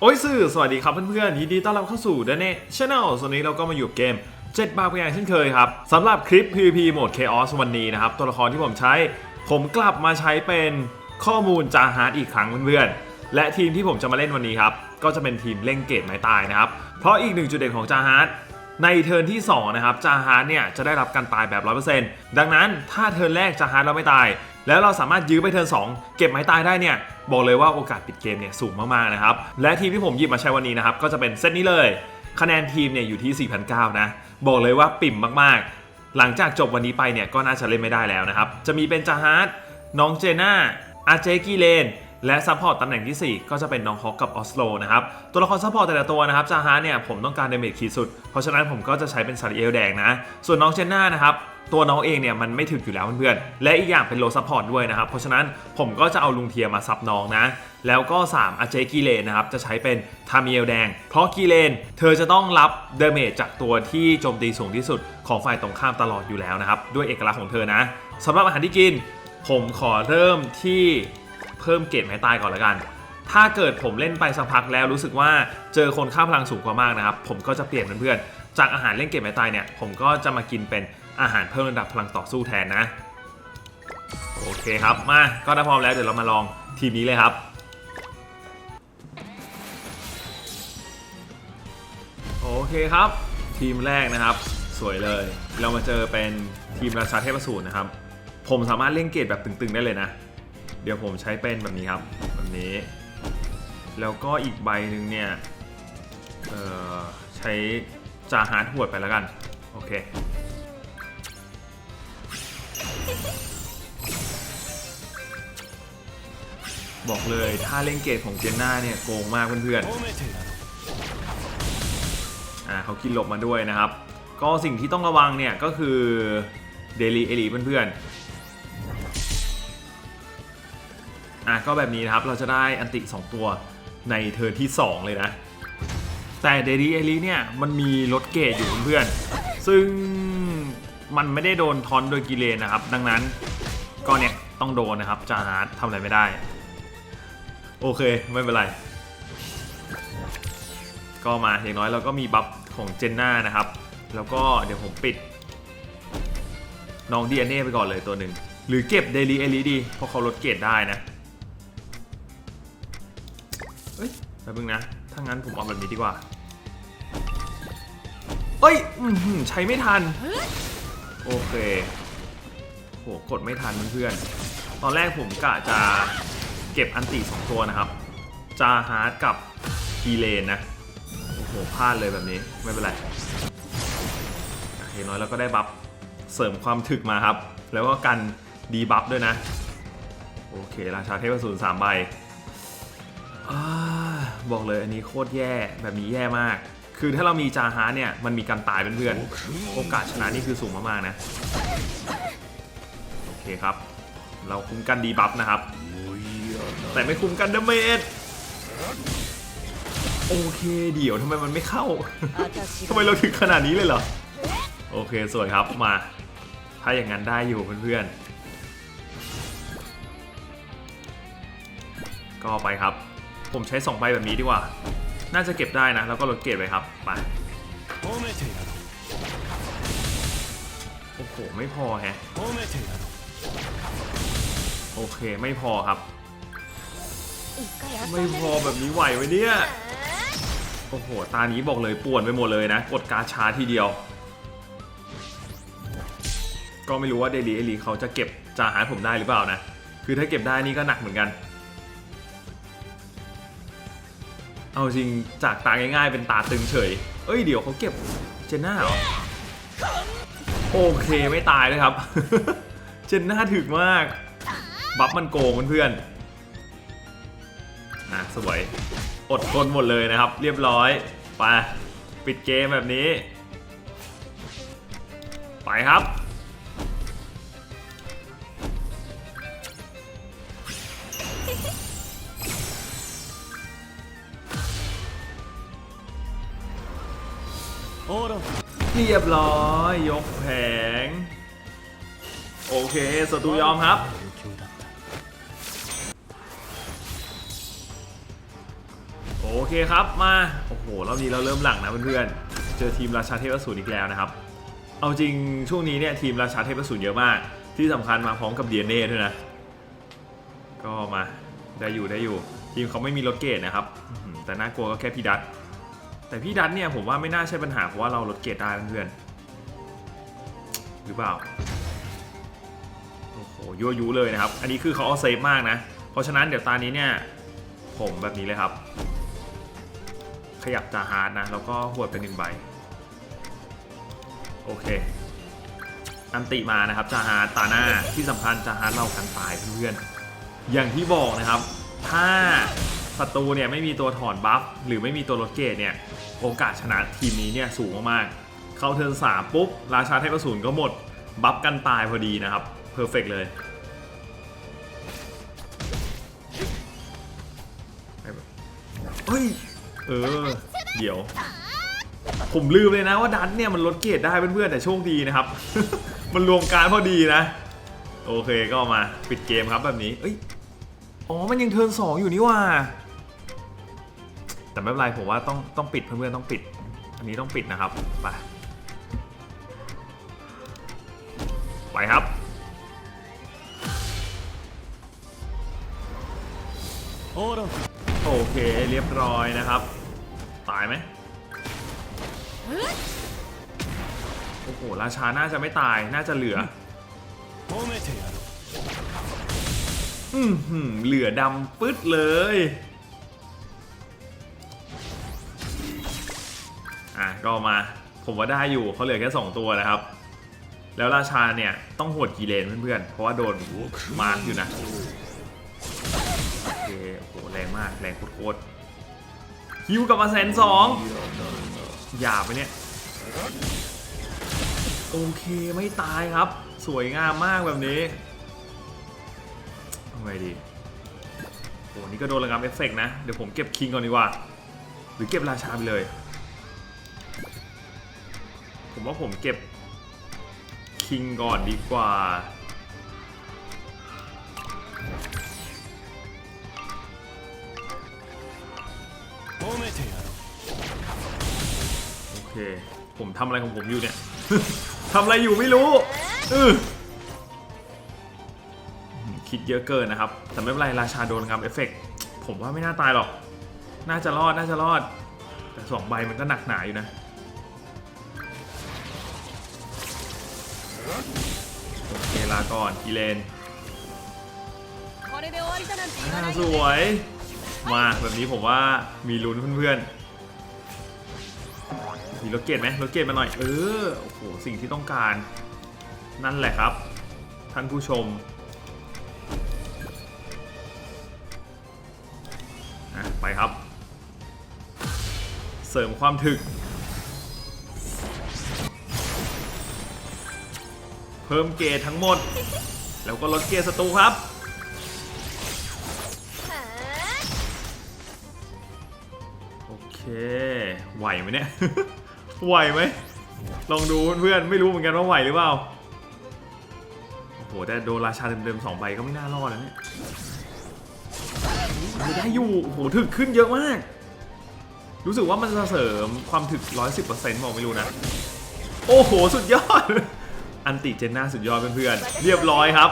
โอ้ยสื่อสวัสดีครับเพื่อนๆยินดีต้อนรับเข้าสู่ d a n e Channel วันนี้เราก็มาอยู่กับเกม 7 บาทเพียงเช่นเคยครับสำหรับคลิป PVP โหมด Chaos วันนี้นะครับ ตัวละครที่ผมใช้ ผมกลับมาใช้เป็นข้อมูลจาฮาร์ดอีกครั้งเพื่อนๆ และทีมที่ผมจะมาเล่นวันนี้ครับ ก็จะเป็นทีมเล่งเกตไม้ตายนะครับ เพราะอีกหนึ่งจุดเด่นของจาฮาร์ด ในเทิร์นที่ 2 นะครับจาฮาร์ดเนี่ยจะได้รับการตายแบบ 100%ดังนั้นถ้าเทิร์นแรกจาฮาร์ดเราไม่ตาย แล้วเราสามารถยื้อไปเทิร์น2 เก็บไม้ตายได้เนี่ยบอกเลยว่าโอกาสปิดเกมเนี่ยสูงมากๆนะครับและทีมที่ผมหยิบมาใช้วันนี้นะครับก็จะเป็นเซตนี้เลย คะแนนทีมเนี่ยอยู่ที่4,900นะบอกเลยว่าปิ่มมากๆ หลังจากจบวันนี้ไปเนี่ยก็น่าจะเล่นไม่ได้แล้วนะครับจะมีเป็นจาฮาร์ดน้องเจน่าอาเจกีเลน และซัพพอร์ตตำแหน่งที่ 4 ก็จะเป็นน้องฮอกกับออสโลนะครับ ตัวละครซัพพอร์ตแต่ละตัวนะครับจาฮาเนี่ยผมต้องการเดเมจขีดสุด เพราะฉะนั้นผมก็จะใช้เป็นซาริเอลแดงนะ ส่วนน้องเจนน่านะครับตัวน้องเองเนี่ยมันไม่ถึกอยู่แล้วเพื่อนๆ และอีกอย่างเป็นโลซัพพอร์ตด้วยนะครับ เพราะฉะนั้นผมก็จะเอาลุงเทียมาซับน้องนะ แล้วก็ 3 อาเจกีเลนนะครับ จะใช้เป็นทามิเอลแดง เพราะกีเลน เธอจะต้องรับเดเมจจากตัวที่โจมตีสูงที่สุดของฝ่ายตรงข้ามตลอดอยู่แล้วนะครับ ด้วยเอกลักษณ์ของเธอนะสำหรับอาหารที่กิน ผมขอเริ่มที่ พิ่มเกรดไม้ตายก่อนละกัน ถ้าเกิดผมเล่นไปสักพักแล้วรู้สึกว่าเจอคนค่าพลังสูงกว่ามากนะครับ ผมก็จะเปลี่ยนเพื่อนๆ จากอาหารเล่นเก็บไม้ตายเนี่ย ผมก็จะมากินเป็นอาหารเพิ่มระดับพลังต่อสู้แทนนะ โอเคครับ มาก็ถ้าพร้อมแล้วเดี๋ยวเรามาลองทีมนี้เลยครับ โอเคครับ ทีมแรกนะครับ สวยเลย เรามาเจอเป็นทีมราชาเทพสูตรนะครับ ผมสามารถเล่นเกรดแบบตึงๆได้เลยนะ เดี๋ยวผมใช้เป็นแบบนี้ครับแบบนี้ แล้วก็อีกใบหนึ่งเนี่ยใช้จาฮารหวดไปแล้วกัน โอเค บอกเลยถ้าเล่นเกตของเจนน่าเนี่ยโกงมากเพื่อนๆอ่าเขากินหลบมาด้วยนะครับ ก็สิ่งที่ต้องระวังเนี่ยก็คือเดลีเอลีเพื่อนๆ อะก็แบบนี้นะครับ เราจะได้อันติ 2 ตัวในเทิร์นที่ 2 เลยนะ แต่เดลีเอลีเนี่ยมันมีลดเกรดอยู่เพื่อนๆซึ่งมันไม่ได้โดนทอนโดยกิเลนนะครับ ดังนั้นก็เนี่ยต้องโดนนะครับจาฮาร์ดทำอะไรไม่ได้ โอเคไม่เป็นไร ก็มาอย่างน้อยเราก็มีบัฟของเจนน่านะครับ แล้วก็เดี๋ยวผมปิด น้องดีเอเน่ไปก่อนเลยตัวหนึ่งหรือเก็บเดลีเอลีดีเพราะเขาลดเกรดได้นะ ป๊บนึงนะ ถ้างั้นผมเอาแบบนี้ดีกว่า เอ้ยอืใช้ไม่ทัน โอเค โห กดไม่ทันเพื่อนๆ ตอนแรกผมกะจะเก็บอันติสองตัวนะครับ จาฮาร์ดกับกีเลนนะ โอ้โห พลาดเลยแบบนี้ ไม่เป็นไรอะอย่างน้อยเราก็ได้บัฟเสริมความถึกมาครับ แล้วก็กันดีบัฟด้วยนะ โอเค ราชาเทพสูรสามใบอา บอกเลยอันนี้โคตรแย่แบบนี้แย่มาก คือถ้าเรามีจาฮาเนี่ยมันมีการตายเป็นเพื่อนโอกาสชนะนี่คือสูงมากๆนะโอเคครับ เราคุ้มกันดีบัฟนะครับ แต่ไม่คุ้มกันดาเมจโอเคเดี๋ยวทำไมมันไม่เข้าทำไมเราถึงขนาดนี้เลยเหรอโอเคสวยครับมา ถ้าอย่างนั้นได้อยู่เพื่อนๆก็ไปครับ ผมใช้2ใบแบบนี้ดีกว่า น่าจะเก็บได้นะ แล้วก็ลดเกรดไปครับไปโอ้โห ไม่พอแฮะ โอเค ไม่พอครับ ไม่พอแบบนี้ไหวไหมเนี่ย โอ้โห ตานี้บอกเลยป่วนไปหมดเลยนะ กดการชาทีเดียว ก็ไม่รู้ว่าเดลีเอลีเขาจะเก็บจาหารผมได้หรือเปล่านะ คือถ้าเก็บได้นี่ก็หนักเหมือนกัน เอาจริงจากตาง่ายๆเป็นตาตึงเฉย เอ้ยเดี๋ยวเขาเก็บเจนน่าเหรอ โอเคไม่ตายเลยครับ เจนน่าถึกมาก บัฟมันโกงเพื่อนๆอะสวย อดทนหมดเลยนะครับ เรียบร้อย ไป ปิดเกมแบบนี้ ไปครับ เรียบร้อย ยกแผง โอเคศัตรูยอมครับ โอเคครับมา โอ้โหรอบนี้เราเริ่มหลังนะเพื่อนๆ เจอทีมราชาเทพสูรอีกแล้วนะครับ เอาจริงช่วงนี้เนี่ยทีมราชาเทพสูรเยอะมาก ที่สำคัญมาพร้อมกับเดียเน่ด้วยนะ ก็มาได้อยู่ได้อยู่ ทีมเขาไม่มีรถเกตนะครับ แต่น่ากลัวก็แค่พี่ดัต แต่พี่ดัตเนี่ยผมว่าไม่น่าใช่ปัญหาเพราะว่าเรารถเกตได้เพื่อนๆหรือเปล่าโอ้โหยั่วยุเลยนะครับ อันนี้คือเขาเอาเซฟมากนะ เพราะฉะนั้นเดี๋ยวตานี้เนี่ย ผมแบบนี้เลยครับ ขยับจาฮาร์ดนะ แล้วก็หวดเป็นหนึ่งใบ โอเค อันติมานะครับจาฮาร์ดตาหน้าที่สำคัญจาฮาร์ดเรากันตายเพื่อนๆอย่างที่บอกนะครับ ถ้า ศัตรูเนี่ยไม่มีตัวถอนบัฟหรือไม่มีตัวลดเกตเนี่ยโอกาสชนะทีมนี้เนี่ยสูงมากๆเข้าเทิร์นสามปุ๊บ ราชาเทพอสูรก็หมด บัฟกันตายพอดีนะครับเพอร์เฟกเลยเฮ้ยเออ เดี๋ยว ผมลืมเลยนะว่าดันเนี่ยมันลดเกรดได้เพื่อนๆแต่โชคดีนะครับ มันรวมการพอดีนะ โอเคก็มาปิดเกมครับแบบนี้เอ้ยอ๋อ มันยังเทิร์นสองอยู่นี่ว่า แต่ไม่เป็นไรผมว่าต้องต้องปิดเพื่อนๆต้องปิด อันนี้ต้องปิดนะครับไปไปครับโอเคเรียบร้อยนะครับ ตายไหมโอ้โหราชาน่าจะไม่ตายน่าจะเหลืออืมเหลือดำปึ๊ดเลย อะก็มาผมว่าได้อยู่เขาเหลือแค่ 2 ตัวนะครับ แล้วราชาเนี่ย ต้องโหดกี่เลนเพื่อนๆ เพราะว่าโดนมาร์กอยู่นะ โอเคโอ้โหแรงมากแรงโคตรๆฮิวกลับมาแสนสองหยาบไปเนี่ย โอเคไม่ตายครับ สวยงามมากแบบนี้ทำไงดีโอ้นี่ก็โดนระงับเอฟเฟกต์นะ เดี๋ยวผมเก็บคิงก่อนดีกว่า หรือเก็บราชาไปเลย ผมว่าผมเก็บคิงก่อนดีกว่า โอเค ผมทำอะไรของผมอยู่เนี่ย ทำอะไรอยู่ไม่รู้คิดเยอะเกินนะครับ แต่ไม่เป็นไร ราชาโดนครับเอฟเฟกผมว่าไม่น่าตายหรอก น่าจะรอด น่าจะรอด แต่สองใบมันก็หนักหนาอยู่นะ โอเคลาก่อนกีเลนสวย มาแบบนี้ผมว่ามีลุ้นเพื่อนๆ มีรถเกตไหมรถเกตมาหน่อย เออ โอ้โห สิ่งที่ต้องการ นั่นแหละครับ ท่านผู้ชมไปครับ เสริมความถึก เพิ่มเกตทั้งหมด แล้วก็ลดเกตศัตรูครับ โอเค ไหวไหมเนี่ย ไหวไหม ลองดูเพื่อนๆ ไม่รู้เหมือนกันว่าไหวหรือเปล่า โอ้โห แต่โดนราชาเดิมๆสองใบก็ไม่น่ารอดนะเนี่ยไได้อยู่โอ้โห ถึกขึ้นเยอะมาก รู้สึกว่ามันจะเสริมความถึก 110%บอกไม่รู้นะ โอ้โห สุดยอด อันติเจนน่าสุดยอดเพื่อนเรียบร้อยครับ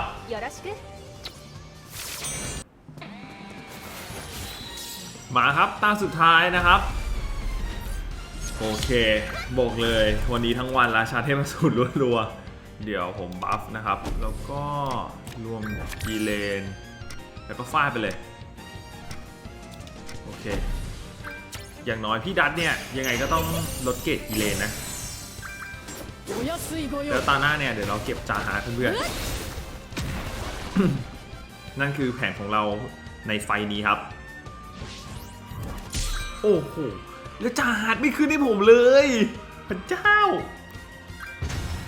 มาครับตาสุดท้ายนะครับ โอเคบอกเลยวันนี้ทั้งวันราชาเทพสุดรัวๆเดี๋ยวผมบัฟนะครับ แล้วก็รวมกีเลน แล้วก็ฟาดไปเลย โอเค อย่างน้อยพี่ดัตเนี่ยยังไงก็ต้องลดเกรดกีเลนนะ เดี๋ยวตาหน้าเนี่ยเดี๋ยวเราเก็บจ่าหาเพื่อนๆนั่นคือแผนของเราในไฟนี้ครับ โอ้โหแล้วจ่าหาไม่ขึ้นให้ผมเลยพระเจ้า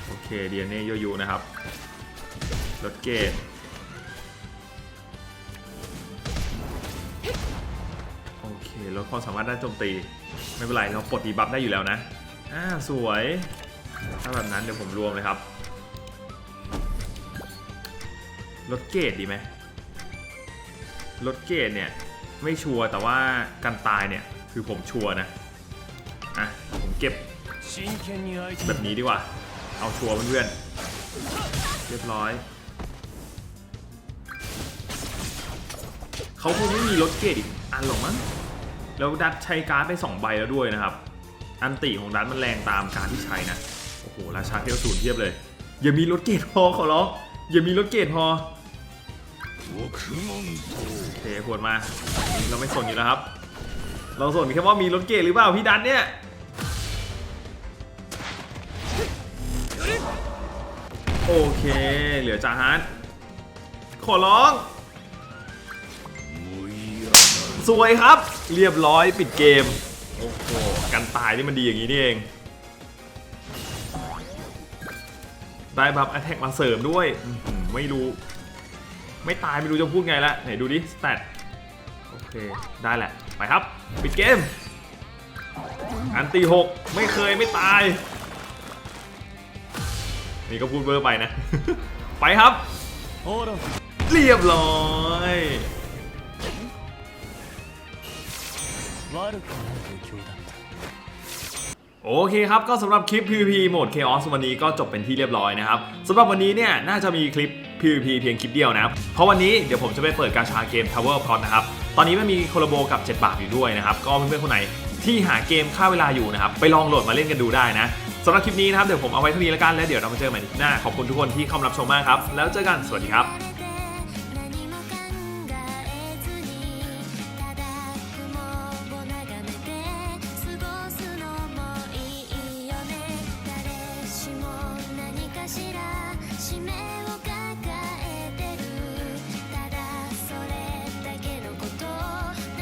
โอเคเดียนเน่ยยูนะครับรถเกตโอเคลดความสามารถด้านโจมตี ไม่เป็นไรเราปลดดีบัฟได้อยู่แล้วนะอ่าสวย ถ้าแบบนั้นเดี๋ยวผมรวมเลยครับรถเกตดีไหมรถเกตเนี่ยไม่ชัวร์แต่ว่าการตายเนี่ยคือผมชัวร์นะอะผมเก็บแบบนี้ดีกว่า เอาชัวร์เพื่อนเรียบร้อยเขาคงไม่มีรถเกตอีกอันหรอกมั้งแล้วดัดใช้การ์ดไป2ใบแล้วด้วยนะครับ อันติของดัดมันแรงตามการที่ใช้นะ โอ้โห ราชาเทวสูนเทียบเลย อย่ามีรถเกตพอขอร้อง อย่ามีรถเกตพอโอเคพวดมา เราไม่สนอยู่แล้วครับ เราสนแค่ว่ามีรถเกตหรือเปล่าพี่ดันเนี่ยโอเค เหลือจาฮาร์ดขอร้อง สวยครับ เรียบร้อยปิดเกม โอ้โห กันตายนี่มันดีอย่างนี้นี่เอง ได้บัฟแอ t แทกมาเสริมด้วยอื้อหือไม่รู้ ไม่ตายไม่รู้จะพูดไงละไหนดูดิสแตทโอเค ได้แหละ ไปครับ ปิดเกม อันตีหกไม่เคยไม่ตาย นี่ก็พูดเบอร์ไปนะ ไปครับ オーロン เรียบร้อย 悪くない度胸だった โอเคครับ ก็สำหรับคลิป PVP โหมด Chaos วันนี้ก็จบเป็นที่เรียบร้อยนะครับสำหรับวันนี้เนี่ยน่าจะมีคลิป PVP เพียงคลิปเดียวนะครับ เพราะวันนี้เดี๋ยวผมจะไปเปิดกาชาเกม Tower of God นะครับ ตอนนี้มันมีโคลาโบกับ 7 บาทอยู่ด้วยนะครับ ก็เพื่อนๆคนไหนที่หาเกมค่าเวลาอยู่นะครับ ไปลองโหลดมาเล่นกันดูได้นะสำหรับคลิปนี้นะครับเดี๋ยวผมเอาไว้เท่านี้แล้วกันแล้วเดี๋ยวเรามาเจอกันใหม่ในคลิปหน้าขอบคุณทุกคนที่เข้ามารับชมมากครับแล้วเจอกันสวัสดีครับ